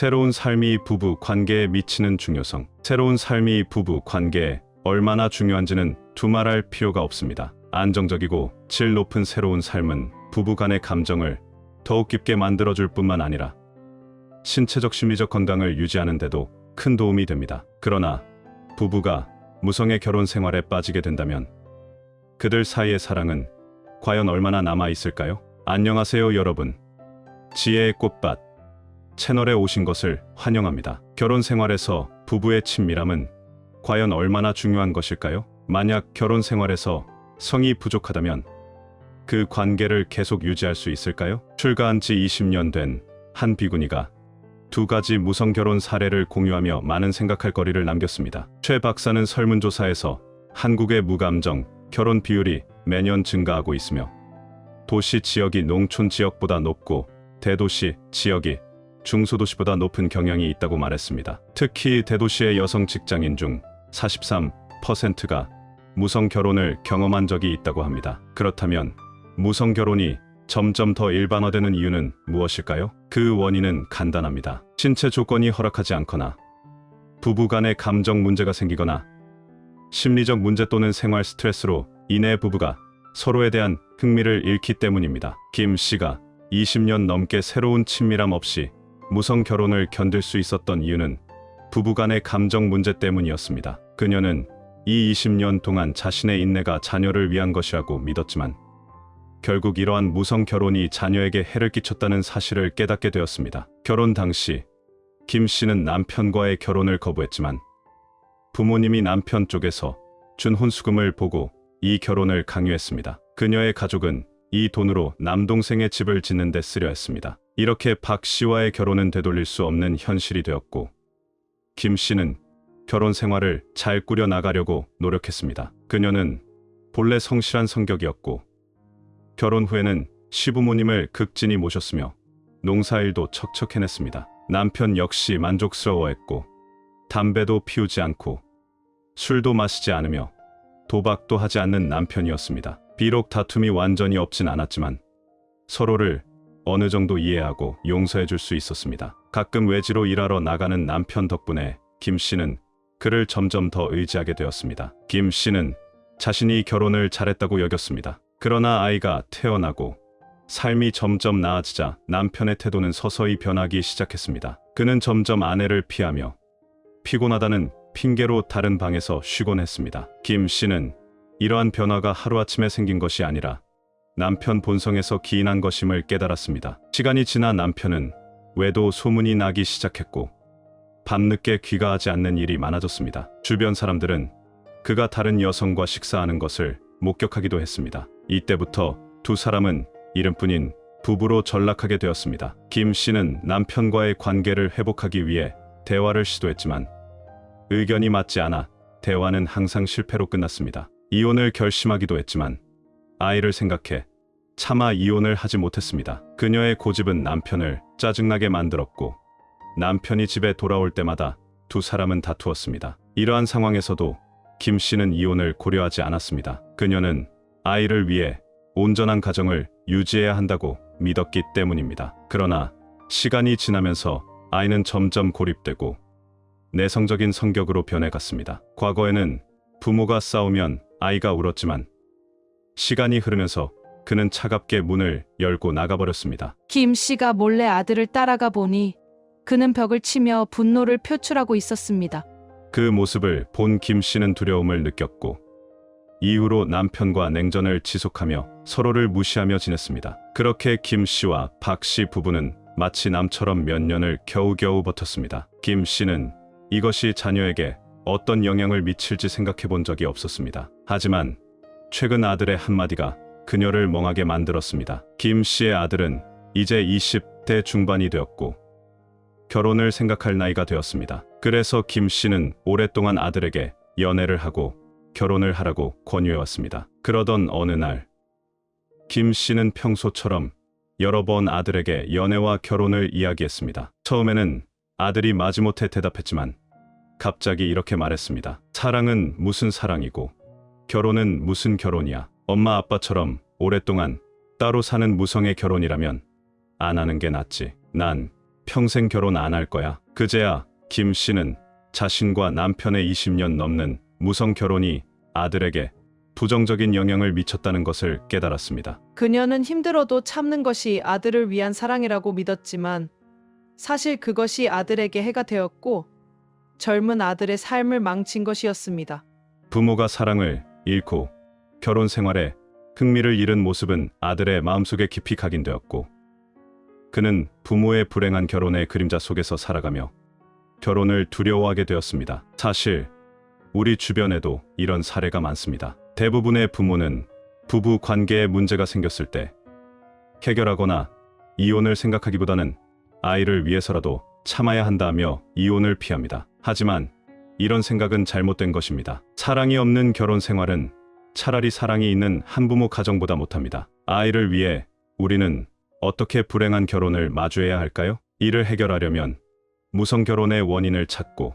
새로운 삶이 부부 관계에 미치는 중요성. 새로운 삶이 부부 관계에 얼마나 중요한지는 두말할 필요가 없습니다. 안정적이고 질 높은 새로운 삶은 부부 간의 감정을 더욱 깊게 만들어줄 뿐만 아니라 신체적 심리적 건강을 유지하는 데도 큰 도움이 됩니다. 그러나 부부가 무성의 결혼 생활에 빠지게 된다면 그들 사이의 사랑은 과연 얼마나 남아 있을까요? 안녕하세요, 여러분. 지혜의 꽃밭 채널에 오신 것을 환영합니다. 결혼 생활에서 부부의 친밀함은 과연 얼마나 중요한 것일까요? 만약 결혼 생활에서 성이 부족하다면 그 관계를 계속 유지할 수 있을까요? 출가한 지 20년 된 한 비구니가 두 가지 무성 결혼 사례를 공유하며 많은 생각할 거리를 남겼습니다. 최 박사는 설문조사에서 한국의 무감정 결혼 비율이 매년 증가하고 있으며 도시 지역이 농촌 지역보다 높고 대도시 지역이 중소도시보다 높은 경향이 있다고 말했습니다. 특히 대도시의 여성 직장인 중 43%가 무성 결혼을 경험한 적이 있다고 합니다. 그렇다면 무성 결혼이 점점 더 일반화되는 이유는 무엇일까요? 그 원인은 간단합니다. 신체 조건이 허락하지 않거나 부부 간의 감정 문제가 생기거나 심리적 문제 또는 생활 스트레스로 인해 부부가 서로에 대한 흥미를 잃기 때문입니다. 김 씨가 20년 넘게 새로운 친밀함 없이 무성 결혼을 견딜 수 있었던 이유는 부부 간의 감정 문제 때문이었습니다. 그녀는 이 20년 동안 자신의 인내가 자녀를 위한 것이라고 믿었지만 결국 이러한 무성 결혼이 자녀에게 해를 끼쳤다는 사실을 깨닫게 되었습니다. 결혼 당시 김 씨는 남편과의 결혼을 거부했지만 부모님이 남편 쪽에서 준 혼수금을 보고 이 결혼을 강요했습니다. 그녀의 가족은 이 돈으로 남동생의 집을 짓는 데 쓰려 했습니다. 이렇게 박 씨와의 결혼은 되돌릴 수 없는 현실이 되었고 김 씨는 결혼 생활을 잘 꾸려 나가려고 노력했습니다. 그녀는 본래 성실한 성격이었고 결혼 후에는 시부모님을 극진히 모셨으며 농사일도 척척 해냈습니다. 남편 역시 만족스러워했고 담배도 피우지 않고 술도 마시지 않으며 도박도 하지 않는 남편이었습니다. 비록 다툼이 완전히 없진 않았지만 서로를 어느 정도 이해하고 용서해 줄 수 있었습니다. 가끔 외지로 일하러 나가는 남편 덕분에 김 씨는 그를 점점 더 의지하게 되었습니다. 김 씨는 자신이 결혼을 잘했다고 여겼습니다. 그러나 아이가 태어나고 삶이 점점 나아지자 남편의 태도는 서서히 변하기 시작했습니다. 그는 점점 아내를 피하며 피곤하다는 핑계로 다른 방에서 쉬곤 했습니다. 김 씨는 이러한 변화가 하루아침에 생긴 것이 아니라 남편 본성에서 기인한 것임을 깨달았습니다. 시간이 지나 남편은 외도 소문이 나기 시작했고 밤늦게 귀가하지 않는 일이 많아졌습니다. 주변 사람들은 그가 다른 여성과 식사하는 것을 목격하기도 했습니다. 이때부터 두 사람은 이름뿐인 부부로 전락하게 되었습니다. 김 씨는 남편과의 관계를 회복하기 위해 대화를 시도했지만 의견이 맞지 않아 대화는 항상 실패로 끝났습니다. 이혼을 결심하기도 했지만 아이를 생각해 차마 이혼을 하지 못했습니다. 그녀의 고집은 남편을 짜증나게 만들었고 남편이 집에 돌아올 때마다 두 사람은 다투었습니다. 이러한 상황에서도 김 씨는 이혼을 고려하지 않았습니다. 그녀는 아이를 위해 온전한 가정을 유지해야 한다고 믿었기 때문입니다. 그러나 시간이 지나면서 아이는 점점 고립되고 내성적인 성격으로 변해갔습니다. 과거에는 부모가 싸우면 아이가 울었지만 시간이 흐르면서 그는 차갑게 문을 열고 나가버렸습니다. 김 씨가 몰래 아들을 따라가 보니 그는 벽을 치며 분노를 표출하고 있었습니다. 그 모습을 본 김 씨는 두려움을 느꼈고 이후로 남편과 냉전을 지속하며 서로를 무시하며 지냈습니다. 그렇게 김 씨와 박 씨 부부는 마치 남처럼 몇 년을 겨우겨우 버텼습니다. 김 씨는 이것이 자녀에게 어떤 영향을 미칠지 생각해 본 적이 없었습니다. 하지만 최근 아들의 한마디가 그녀를 멍하게 만들었습니다. 김 씨의 아들은 이제 20대 중반이 되었고 결혼을 생각할 나이가 되었습니다. 그래서 김 씨는 오랫동안 아들에게 연애를 하고 결혼을 하라고 권유해왔습니다. 그러던 어느 날, 김 씨는 평소처럼 여러 번 아들에게 연애와 결혼을 이야기했습니다. 처음에는 아들이 마지못해 대답했지만 갑자기 이렇게 말했습니다. 사랑은 무슨 사랑이고 결혼은 무슨 결혼이야. 엄마 아빠처럼 오랫동안 따로 사는 무성의 결혼이라면 안 하는 게 낫지. 난 평생 결혼 안 할 거야. 그제야 김 씨는 자신과 남편의 20년 넘는 무성 결혼이 아들에게 부정적인 영향을 미쳤다는 것을 깨달았습니다. 그녀는 힘들어도 참는 것이 아들을 위한 사랑이라고 믿었지만 사실 그것이 아들에게 해가 되었고 젊은 아들의 삶을 망친 것이었습니다. 부모가 사랑을 잃고 결혼 생활에 흥미를 잃은 모습은 아들의 마음속에 깊이 각인되었고 그는 부모의 불행한 결혼의 그림자 속에서 살아가며 결혼을 두려워하게 되었습니다. 사실 우리 주변에도 이런 사례가 많습니다. 대부분의 부모는 부부 관계에 문제가 생겼을 때 해결하거나 이혼을 생각하기보다는 아이를 위해서라도 참아야 한다며 이혼을 피합니다. 하지만 이런 생각은 잘못된 것입니다. 사랑이 없는 결혼 생활은 차라리 사랑이 있는 한부모 가정보다 못합니다. 아이를 위해 우리는 어떻게 불행한 결혼을 마주해야 할까요? 이를 해결하려면 무성 결혼의 원인을 찾고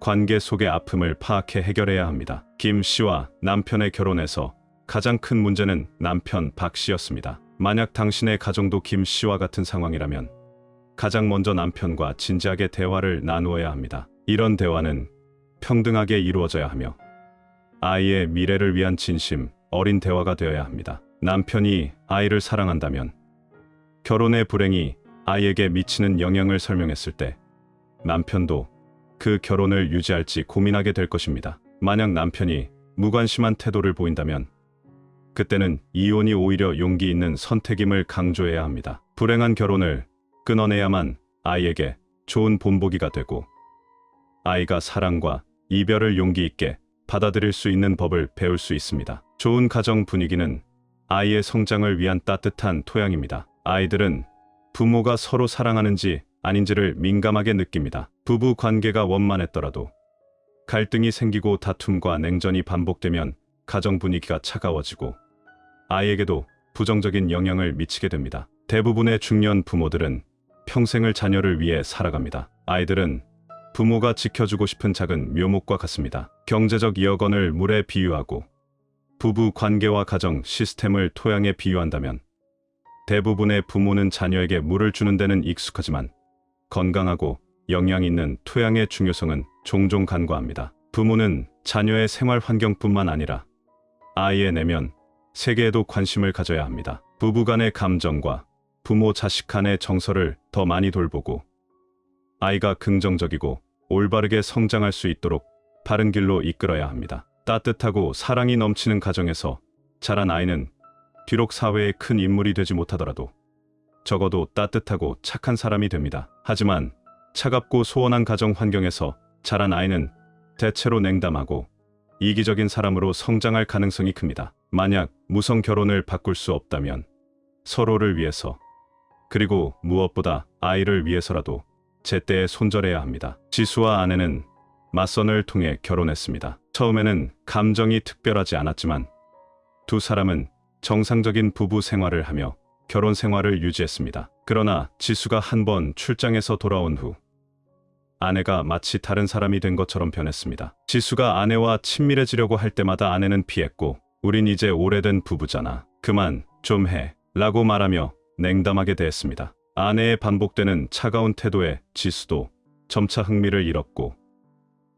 관계 속의 아픔을 파악해 해결해야 합니다. 김 씨와 남편의 결혼에서 가장 큰 문제는 남편 박 씨였습니다. 만약 당신의 가정도 김 씨와 같은 상황이라면 가장 먼저 남편과 진지하게 대화를 나누어야 합니다. 이런 대화는 평등하게 이루어져야 하며 아이의 미래를 위한 진심, 어린 대화가 되어야 합니다. 남편이 아이를 사랑한다면 결혼의 불행이 아이에게 미치는 영향을 설명했을 때 남편도 그 결혼을 유지할지 고민하게 될 것입니다. 만약 남편이 무관심한 태도를 보인다면 그때는 이혼이 오히려 용기 있는 선택임을 강조해야 합니다. 불행한 결혼을 끊어내야만 아이에게 좋은 본보기가 되고 아이가 사랑과 이별을 용기 있게 받아들일 수 있는 법을 배울 수 있습니다. 좋은 가정 분위기는 아이의 성장을 위한 따뜻한 토양입니다. 아이들은 부모가 서로 사랑하는지 아닌지를 민감하게 느낍니다. 부부 관계가 원만했더라도 갈등이 생기고 다툼과 냉전이 반복되면 가정 분위기가 차가워지고 아이에게도 부정적인 영향을 미치게 됩니다. 대부분의 중년 부모들은 평생을 자녀를 위해 살아갑니다. 아이들은 부모가 지켜주고 싶은 작은 묘목과 같습니다. 경제적 여건을 물에 비유하고 부부 관계와 가정 시스템을 토양에 비유한다면 대부분의 부모는 자녀에게 물을 주는 데는 익숙하지만 건강하고 영양 있는 토양의 중요성은 종종 간과합니다. 부모는 자녀의 생활 환경뿐만 아니라 아이의 내면, 세계에도 관심을 가져야 합니다. 부부 간의 감정과 부모 자식 간의 정서를 더 많이 돌보고 아이가 긍정적이고 올바르게 성장할 수 있도록 바른 길로 이끌어야 합니다. 따뜻하고 사랑이 넘치는 가정에서 자란 아이는 비록 사회에 큰 인물이 되지 못하더라도 적어도 따뜻하고 착한 사람이 됩니다. 하지만 차갑고 소원한 가정 환경에서 자란 아이는 대체로 냉담하고 이기적인 사람으로 성장할 가능성이 큽니다. 만약 무성 결혼을 바꿀 수 없다면 서로를 위해서 그리고 무엇보다 아이를 위해서라도 제때에 손절해야 합니다. 지수와 아내는 맞선을 통해 결혼했습니다. 처음에는 감정이 특별하지 않았지만 두 사람은 정상적인 부부 생활을 하며 결혼 생활을 유지했습니다. 그러나 지수가 한 번 출장에서 돌아온 후 아내가 마치 다른 사람이 된 것처럼 변했습니다. 지수가 아내와 친밀해지려고 할 때마다 아내는 피했고 우린 이제 오래된 부부잖아. 그만 좀 해. 라고 말하며 냉담하게 대했습니다. 아내의 반복되는 차가운 태도에 지수도 점차 흥미를 잃었고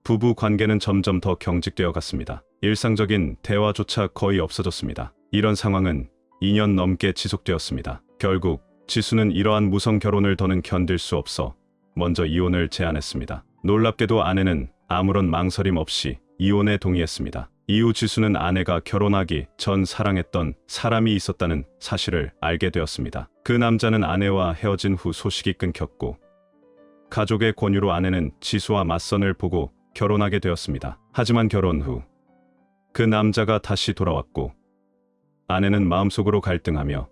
부부 관계는 점점 더 경직되어 갔습니다. 일상적인 대화조차 거의 없어졌습니다. 이런 상황은 2년 넘게 지속되었습니다. 결국 지수는 이러한 무성 결혼을 더는 견딜 수 없어 먼저 이혼을 제안했습니다. 놀랍게도 아내는 아무런 망설임 없이 이혼에 동의했습니다. 이후 지수는 아내가 결혼하기 전 사랑했던 사람이 있었다는 사실을 알게 되었습니다. 그 남자는 아내와 헤어진 후 소식이 끊겼고 가족의 권유로 아내는 지수와 맞선을 보고 결혼하게 되었습니다. 하지만 결혼 후 그 남자가 다시 돌아왔고 아내는 마음속으로 갈등하며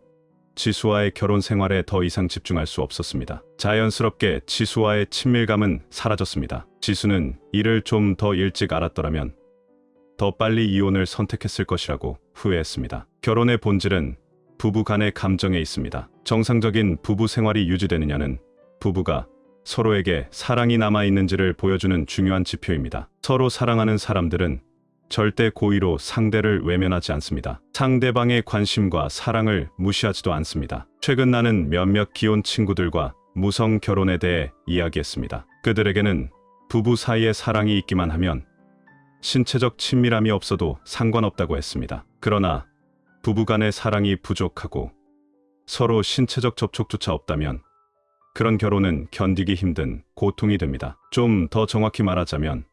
지수와의 결혼 생활에 더 이상 집중할 수 없었습니다. 자연스럽게 지수와의 친밀감은 사라졌습니다. 지수는 이를 좀 더 일찍 알았더라면 더 빨리 이혼을 선택했을 것이라고 후회했습니다. 결혼의 본질은 부부 간의 감정에 있습니다. 정상적인 부부 생활이 유지되느냐는 부부가 서로에게 사랑이 남아있는지를 보여주는 중요한 지표입니다. 서로 사랑하는 사람들은 절대 고의로 상대를 외면하지 않습니다. 상대방의 관심과 사랑을 무시하지도 않습니다. 최근 나는 몇몇 기혼 친구들과 무성 결혼에 대해 이야기했습니다. 그들에게는 부부 사이에 사랑이 있기만 하면 신체적 친밀함이 없어도 상관없다고 했습니다. 그러나 부부 간의 사랑이 부족하고 서로 신체적 접촉조차 없다면 그런 결혼은 견디기 힘든 고통이 됩니다. 좀 더 정확히 말하자면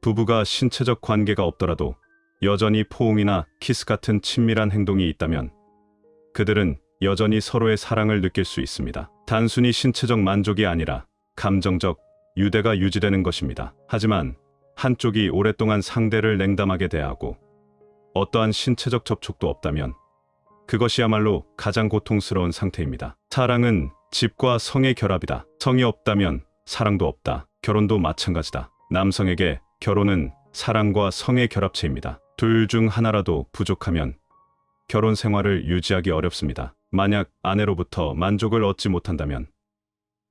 부부가 신체적 관계가 없더라도 여전히 포옹이나 키스 같은 친밀한 행동이 있다면 그들은 여전히 서로의 사랑을 느낄 수 있습니다. 단순히 신체적 만족이 아니라 감정적 유대가 유지되는 것입니다. 하지만 한쪽이 오랫동안 상대를 냉담하게 대하고 어떠한 신체적 접촉도 없다면 그것이야말로 가장 고통스러운 상태입니다. 사랑은 집과 성의 결합이다. 성이 없다면 사랑도 없다. 결혼도 마찬가지다. 남성에게 결혼은 사랑과 성의 결합체입니다. 둘 중 하나라도 부족하면 결혼 생활을 유지하기 어렵습니다. 만약 아내로부터 만족을 얻지 못한다면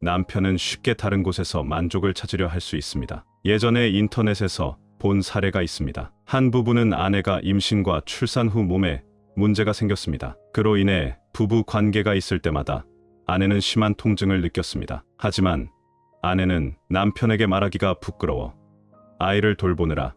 남편은 쉽게 다른 곳에서 만족을 찾으려 할 수 있습니다. 예전에 인터넷에서 본 사례가 있습니다. 한 부부는 아내가 임신과 출산 후 몸에 문제가 생겼습니다. 그로 인해 부부 관계가 있을 때마다 아내는 심한 통증을 느꼈습니다. 하지만 아내는 남편에게 말하기가 부끄러워 아이를 돌보느라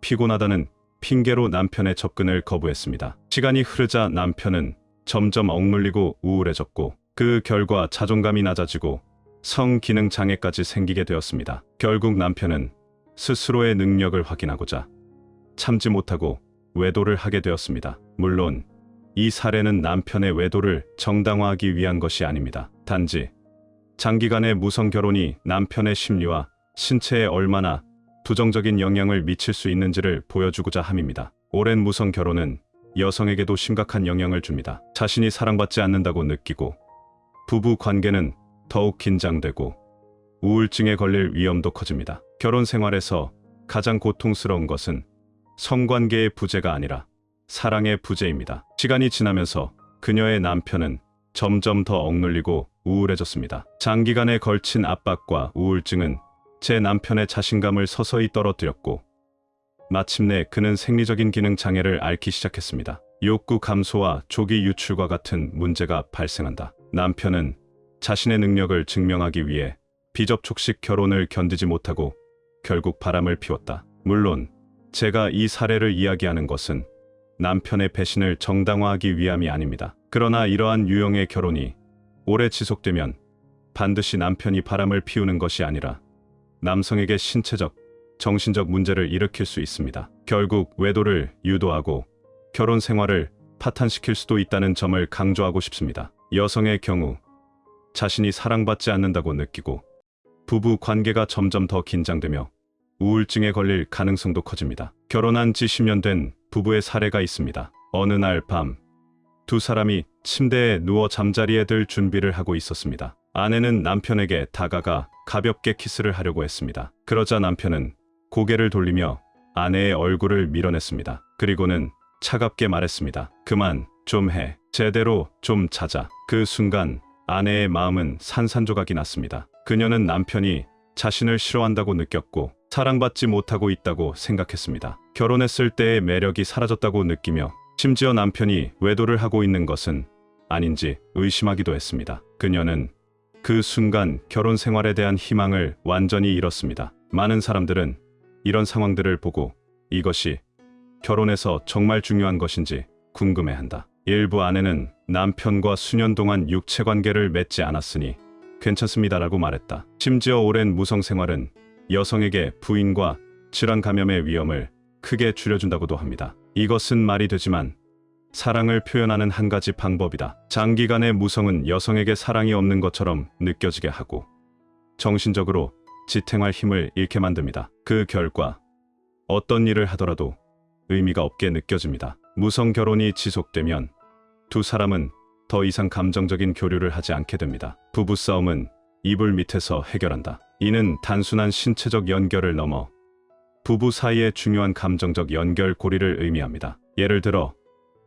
피곤하다는 핑계로 남편의 접근을 거부했습니다. 시간이 흐르자 남편은 점점 억눌리고 우울해졌고 그 결과 자존감이 낮아지고 성기능 장애까지 생기게 되었습니다. 결국 남편은 스스로의 능력을 확인하고자 참지 못하고 외도를 하게 되었습니다. 물론 이 사례는 남편의 외도를 정당화하기 위한 것이 아닙니다. 단지 장기간의 무성 결혼이 남편의 심리와 신체에 얼마나 부정적인 영향을 미칠 수 있는지를 보여주고자 함입니다. 오랜 무성 결혼은 여성에게도 심각한 영향을 줍니다. 자신이 사랑받지 않는다고 느끼고 부부 관계는 더욱 긴장되고 우울증에 걸릴 위험도 커집니다. 결혼 생활에서 가장 고통스러운 것은 성관계의 부재가 아니라 사랑의 부재입니다. 시간이 지나면서 그녀의 남편은 점점 더 억눌리고 우울해졌습니다. 장기간에 걸친 압박과 우울증은 제 남편의 자신감을 서서히 떨어뜨렸고 마침내 그는 생리적인 기능 장애를 앓기 시작했습니다. 욕구 감소와 조기 유출과 같은 문제가 발생한다. 남편은 자신의 능력을 증명하기 위해 비접촉식 결혼을 견디지 못하고 결국 바람을 피웠다. 물론 제가 이 사례를 이야기하는 것은 남편의 배신을 정당화하기 위함이 아닙니다. 그러나 이러한 유형의 결혼이 오래 지속되면 반드시 남편이 바람을 피우는 것이 아니라 남성에게 신체적, 정신적 문제를 일으킬 수 있습니다. 결국 외도를 유도하고 결혼 생활을 파탄시킬 수도 있다는 점을 강조하고 싶습니다. 여성의 경우 자신이 사랑받지 않는다고 느끼고 부부 관계가 점점 더 긴장되며 우울증에 걸릴 가능성도 커집니다. 결혼한 지 10년 된 부부의 사례가 있습니다. 어느 날 밤 두 사람이 침대에 누워 잠자리에 들 준비를 하고 있었습니다. 아내는 남편에게 다가가 가볍게 키스를 하려고 했습니다. 그러자 남편은 고개를 돌리며 아내의 얼굴을 밀어냈습니다. 그리고는 차갑게 말했습니다. 그만 좀 해. 제대로 좀 자자. 그 순간 아내의 마음은 산산조각이 났습니다. 그녀는 남편이 자신을 싫어한다고 느꼈고 사랑받지 못하고 있다고 생각했습니다. 결혼했을 때의 매력이 사라졌다고 느끼며 심지어 남편이 외도를 하고 있는 것은 아닌지 의심하기도 했습니다. 그녀는 그 순간 결혼 생활에 대한 희망을 완전히 잃었습니다. 많은 사람들은 이런 상황들을 보고 이것이 결혼에서 정말 중요한 것인지 궁금해한다. 일부 아내는 남편과 수년 동안 육체 관계를 맺지 않았으니 괜찮습니다라고 말했다. 심지어 오랜 무성 생활은 여성에게 부인과 질환 감염의 위험을 크게 줄여준다고도 합니다. 이것은 말이 되지만 사랑을 표현하는 한 가지 방법이다. 장기간의 무성은 여성에게 사랑이 없는 것처럼 느껴지게 하고 정신적으로 지탱할 힘을 잃게 만듭니다. 그 결과 어떤 일을 하더라도 의미가 없게 느껴집니다. 무성 결혼이 지속되면 두 사람은 더 이상 감정적인 교류를 하지 않게 됩니다. 부부싸움은 이불 밑에서 해결한다. 이는 단순한 신체적 연결을 넘어 부부 사이의 중요한 감정적 연결 고리를 의미합니다. 예를 들어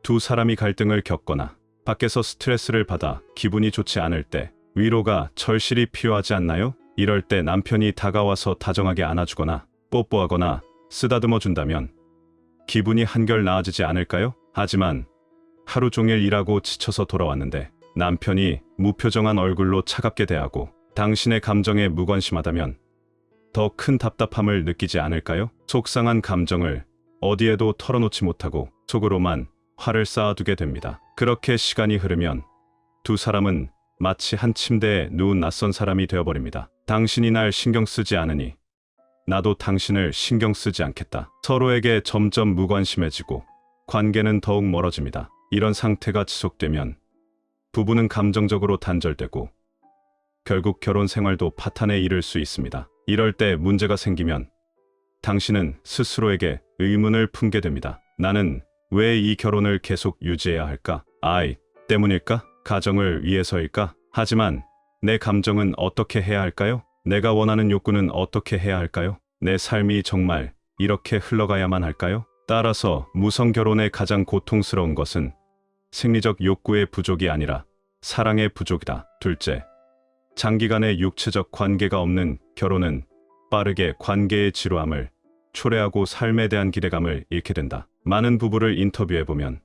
두 사람이 갈등을 겪거나 밖에서 스트레스를 받아 기분이 좋지 않을 때 위로가 절실히 필요하지 않나요? 이럴 때 남편이 다가와서 다정하게 안아주거나 뽀뽀하거나 쓰다듬어 준다면 기분이 한결 나아지지 않을까요? 하지만 하루 종일 일하고 지쳐서 돌아왔는데 남편이 무표정한 얼굴로 차갑게 대하고 당신의 감정에 무관심하다면 더 큰 답답함을 느끼지 않을까요? 속상한 감정을 어디에도 털어놓지 못하고 속으로만 화를 쌓아두게 됩니다. 그렇게 시간이 흐르면 두 사람은 마치 한 침대에 누운 낯선 사람이 되어버립니다. 당신이 날 신경 쓰지 않으니 나도 당신을 신경 쓰지 않겠다. 서로에게 점점 무관심해지고 관계는 더욱 멀어집니다. 이런 상태가 지속되면 부부는 감정적으로 단절되고 결국 결혼 생활도 파탄에 이를 수 있습니다. 이럴 때 문제가 생기면 당신은 스스로에게 의문을 품게 됩니다. 나는 왜 이 결혼을 계속 유지해야 할까? 아이 때문일까? 가정을 위해서일까? 하지만 내 감정은 어떻게 해야 할까요? 내가 원하는 욕구는 어떻게 해야 할까요? 내 삶이 정말 이렇게 흘러가야만 할까요? 따라서 무성 결혼의 가장 고통스러운 것은 생리적 욕구의 부족이 아니라 사랑의 부족이다. 둘째, 장기간의 육체적 관계가 없는 결혼은 빠르게 관계의 지루함을 초래하고 삶에 대한 기대감을 잃게 된다. 많은 부부를 인터뷰해보면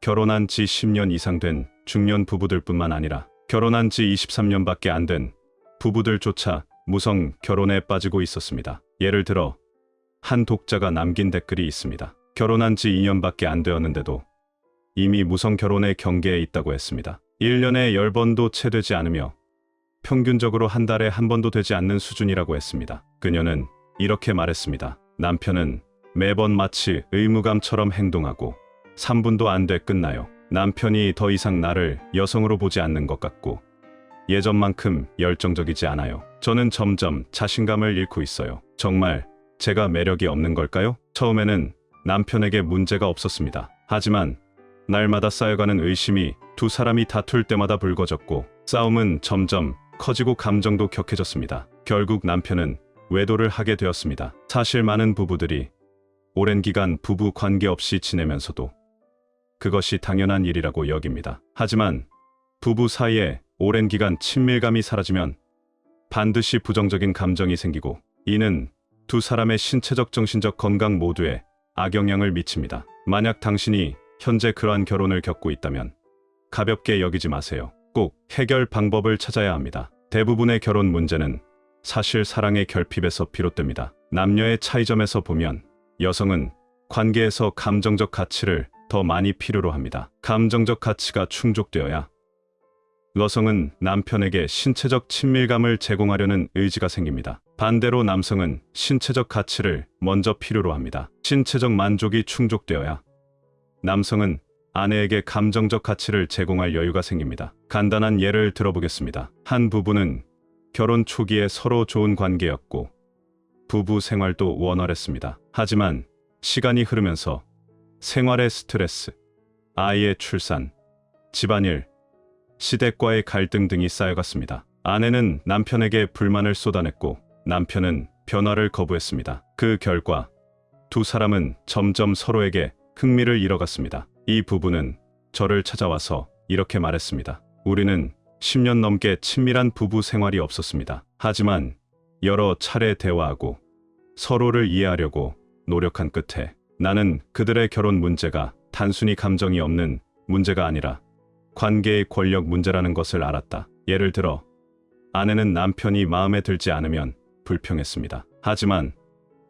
결혼한 지 10년 이상 된 중년 부부들뿐만 아니라 결혼한 지 23년밖에 안 된 부부들조차 무성 결혼에 빠지고 있었습니다. 예를 들어 한 독자가 남긴 댓글이 있습니다. 결혼한 지 2년밖에 안 되었는데도 이미 무성 결혼의 경계에 있다고 했습니다. 1년에 10번도 채 되지 않으며 평균적으로 한 달에 한 번도 되지 않는 수준이라고 했습니다. 그녀는 이렇게 말했습니다. 남편은 매번 마치 의무감처럼 행동하고 3분도 안 돼 끝나요. 남편이 더 이상 나를 여성으로 보지 않는 것 같고 예전만큼 열정적이지 않아요. 저는 점점 자신감을 잃고 있어요. 정말 제가 매력이 없는 걸까요? 처음에는 남편에게 문제가 없었습니다. 하지만 날마다 쌓여가는 의심이 두 사람이 다툴 때마다 불거졌고 싸움은 점점 커지고 감정도 격해졌습니다. 결국 남편은 외도를 하게 되었습니다. 사실 많은 부부들이 오랜 기간 부부 관계 없이 지내면서도 그것이 당연한 일이라고 여깁니다. 하지만 부부 사이에 오랜 기간 친밀감이 사라지면 반드시 부정적인 감정이 생기고 이는 두 사람의 신체적 정신적 건강 모두에 악영향을 미칩니다. 만약 당신이 현재 그러한 결혼을 겪고 있다면 가볍게 여기지 마세요. 꼭 해결 방법을 찾아야 합니다. 대부분의 결혼 문제는 사실 사랑의 결핍에서 비롯됩니다. 남녀의 차이점에서 보면 여성은 관계에서 감정적 가치를 더 많이 필요로 합니다. 감정적 가치가 충족되어야 여성은 남편에게 신체적 친밀감을 제공하려는 의지가 생깁니다. 반대로 남성은 신체적 가치를 먼저 필요로 합니다. 신체적 만족이 충족되어야 남성은 아내에게 감정적 가치를 제공할 여유가 생깁니다. 간단한 예를 들어보겠습니다. 한 부부는 결혼 초기에 서로 좋은 관계였고 부부 생활도 원활했습니다. 하지만 시간이 흐르면서 생활의 스트레스, 아이의 출산, 집안일, 시댁과의 갈등 등이 쌓여갔습니다. 아내는 남편에게 불만을 쏟아냈고 남편은 변화를 거부했습니다. 그 결과 두 사람은 점점 서로에게 흥미를 잃어갔습니다. 이 부부는 저를 찾아와서 이렇게 말했습니다. 우리는 10년 넘게 친밀한 부부 생활이 없었습니다. 하지만 여러 차례 대화하고 서로를 이해하려고 노력한 끝에 나는 그들의 결혼 문제가 단순히 감정이 없는 문제가 아니라 관계의 권력 문제라는 것을 알았다. 예를 들어 아내는 남편이 마음에 들지 않으면 불평했습니다. 하지만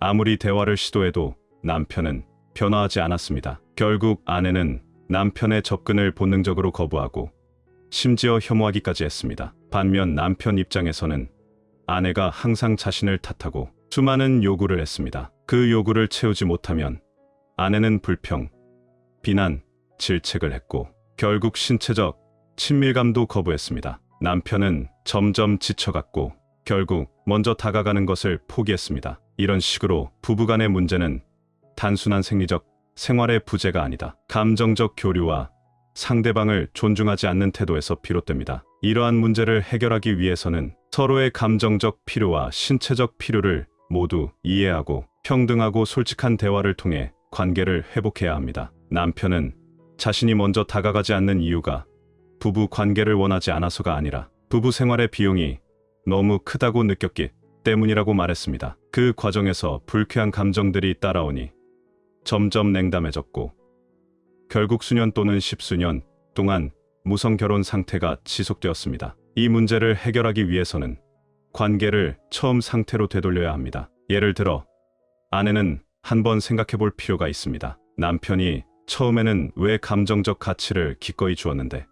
아무리 대화를 시도해도 남편은 변화하지 않았습니다. 결국 아내는 남편의 접근을 본능적으로 거부하고 심지어 혐오하기까지 했습니다. 반면 남편 입장에서는 아내가 항상 자신을 탓하고 수많은 요구를 했습니다. 그 요구를 채우지 못하면 아내는 불평, 비난, 질책을 했고 결국 신체적 친밀감도 거부했습니다. 남편은 점점 지쳐갔고 결국 먼저 다가가는 것을 포기했습니다. 이런 식으로 부부간의 문제는 단순한 생리적 생활의 부재가 아니다. 감정적 교류와 상대방을 존중하지 않는 태도에서 비롯됩니다. 이러한 문제를 해결하기 위해서는 서로의 감정적 필요와 신체적 필요를 모두 이해하고 평등하고 솔직한 대화를 통해 관계를 회복해야 합니다. 남편은 자신이 먼저 다가가지 않는 이유가 부부 관계를 원하지 않아서가 아니라 부부 생활의 비용이 너무 크다고 느꼈기 때문이라고 말했습니다. 그 과정에서 불쾌한 감정들이 따라오니 점점 냉담해졌고 결국 수년 또는 십수년 동안 무성 결혼 상태가 지속되었습니다. 이 문제를 해결하기 위해서는 관계를 처음 상태로 되돌려야 합니다. 예를 들어 아내는 한번 생각해 볼 필요가 있습니다. 남편이 처음에는 왜 감정적 가치를 기꺼이 주었는데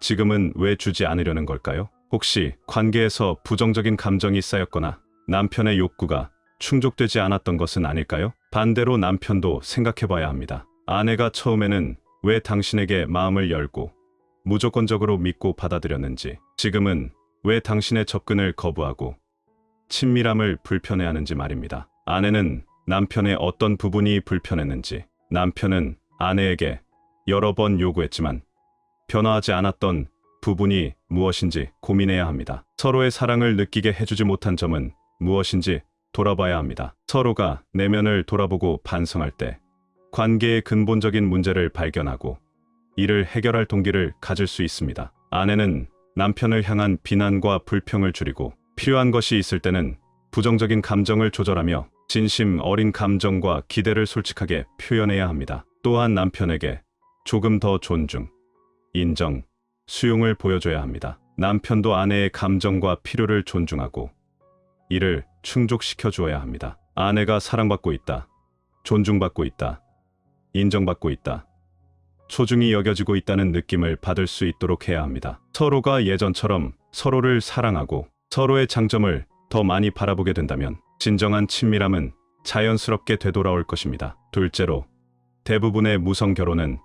지금은 왜 주지 않으려는 걸까요? 혹시 관계에서 부정적인 감정이 쌓였거나 남편의 욕구가 충족되지 않았던 것은 아닐까요? 반대로 남편도 생각해 봐야 합니다. 아내가 처음에는 왜 당신에게 마음을 열고 무조건적으로 믿고 받아들였는지, 지금은 왜 당신의 접근을 거부하고 친밀함을 불편해하는지 말입니다. 아내는 남편의 어떤 부분이 불편했는지, 남편은 아내에게 여러 번 요구했지만 변화하지 않았던 부분이 무엇인지 고민해야 합니다. 서로의 사랑을 느끼게 해주지 못한 점은 무엇인지 돌아봐야 합니다. 서로가 내면을 돌아보고 반성할 때 관계의 근본적인 문제를 발견하고 이를 해결할 동기를 가질 수 있습니다. 아내는 남편을 향한 비난과 불평을 줄이고 필요한 것이 있을 때는 부정적인 감정을 조절하며 진심 어린 감정과 기대를 솔직하게 표현해야 합니다. 또한 남편에게 조금 더 존중, 인정, 수용을 보여줘야 합니다. 남편도 아내의 감정과 필요를 존중하고 이를 충족시켜 주어야 합니다. 아내가 사랑받고 있다. 존중받고 있다. 인정받고 있다. 소중히 여겨지고 있다는 느낌을 받을 수 있도록 해야 합니다. 서로가 예전처럼 서로를 사랑하고 서로의 장점을 더 많이 바라보게 된다면 진정한 친밀함은 자연스럽게 되돌아올 것입니다. 둘째로 대부분의 무성 결혼은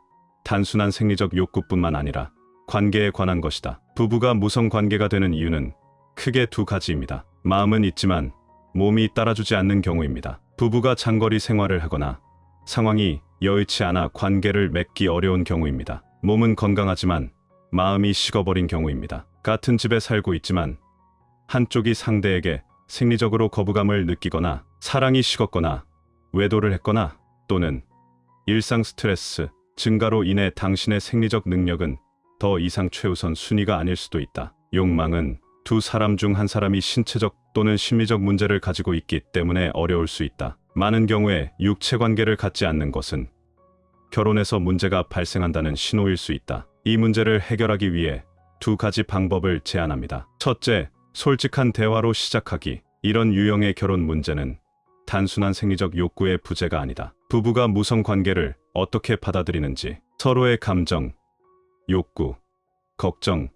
단순한 생리적 욕구뿐만 아니라 관계에 관한 것이다. 부부가 무성 관계가 되는 이유는 크게 두 가지입니다. 마음은 있지만 몸이 따라주지 않는 경우입니다. 부부가 장거리 생활을 하거나 상황이 여의치 않아 관계를 맺기 어려운 경우입니다. 몸은 건강하지만 마음이 식어버린 경우입니다. 같은 집에 살고 있지만 한쪽이 상대에게 생리적으로 거부감을 느끼거나 사랑이 식었거나 외도를 했거나 또는 일상 스트레스 증가로 인해 당신의 생리적 능력은 더 이상 최우선 순위가 아닐 수도 있다. 욕망은 두 사람 중 한 사람이 신체적 또는 심리적 문제를 가지고 있기 때문에 어려울 수 있다. 많은 경우에 육체 관계를 갖지 않는 것은 결혼에서 문제가 발생한다는 신호일 수 있다. 이 문제를 해결하기 위해 두 가지 방법을 제안합니다. 첫째, 솔직한 대화로 시작하기. 이런 유형의 결혼 문제는 단순한 생리적 욕구의 부재가 아니다. 부부가 무성 관계를 어떻게 받아들이는지, 서로의 감정, 욕구, 걱정,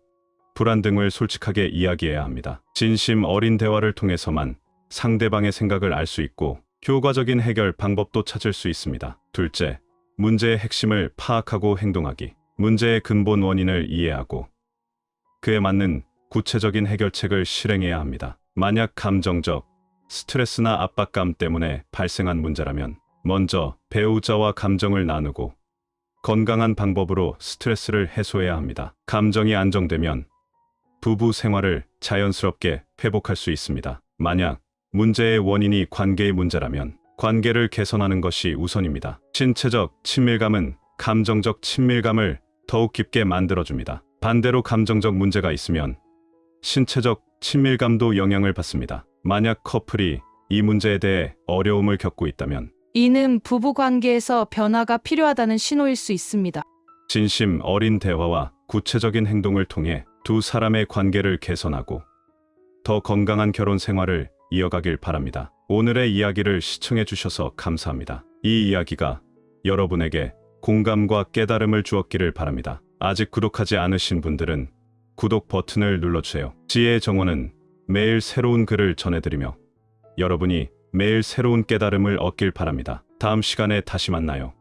불안 등을 솔직하게 이야기해야 합니다. 진심 어린 대화를 통해서만 상대방의 생각을 알 수 있고 효과적인 해결 방법도 찾을 수 있습니다. 둘째, 문제의 핵심을 파악하고 행동하기. 문제의 근본 원인을 이해하고 그에 맞는 구체적인 해결책을 실행해야 합니다. 만약 감정적, 스트레스나 압박감 때문에 발생한 문제라면 먼저 배우자와 감정을 나누고 건강한 방법으로 스트레스를 해소해야 합니다. 감정이 안정되면 부부 생활을 자연스럽게 회복할 수 있습니다. 만약 문제의 원인이 관계의 문제라면 관계를 개선하는 것이 우선입니다. 신체적 친밀감은 감정적 친밀감을 더욱 깊게 만들어줍니다. 반대로 감정적 문제가 있으면 신체적 친밀감도 영향을 받습니다. 만약 커플이 이 문제에 대해 어려움을 겪고 있다면 이는 부부 관계에서 변화가 필요하다는 신호일 수 있습니다. 진심 어린 대화와 구체적인 행동을 통해 두 사람의 관계를 개선하고 더 건강한 결혼 생활을 이어가길 바랍니다. 오늘의 이야기를 시청해 주셔서 감사합니다. 이 이야기가 여러분에게 공감과 깨달음을 주었기를 바랍니다. 아직 구독하지 않으신 분들은 구독 버튼을 눌러주세요. 지혜의 정원은 매일 새로운 글을 전해드리며 여러분이 매일 새로운 깨달음을 얻길 바랍니다. 다음 시간에 다시 만나요.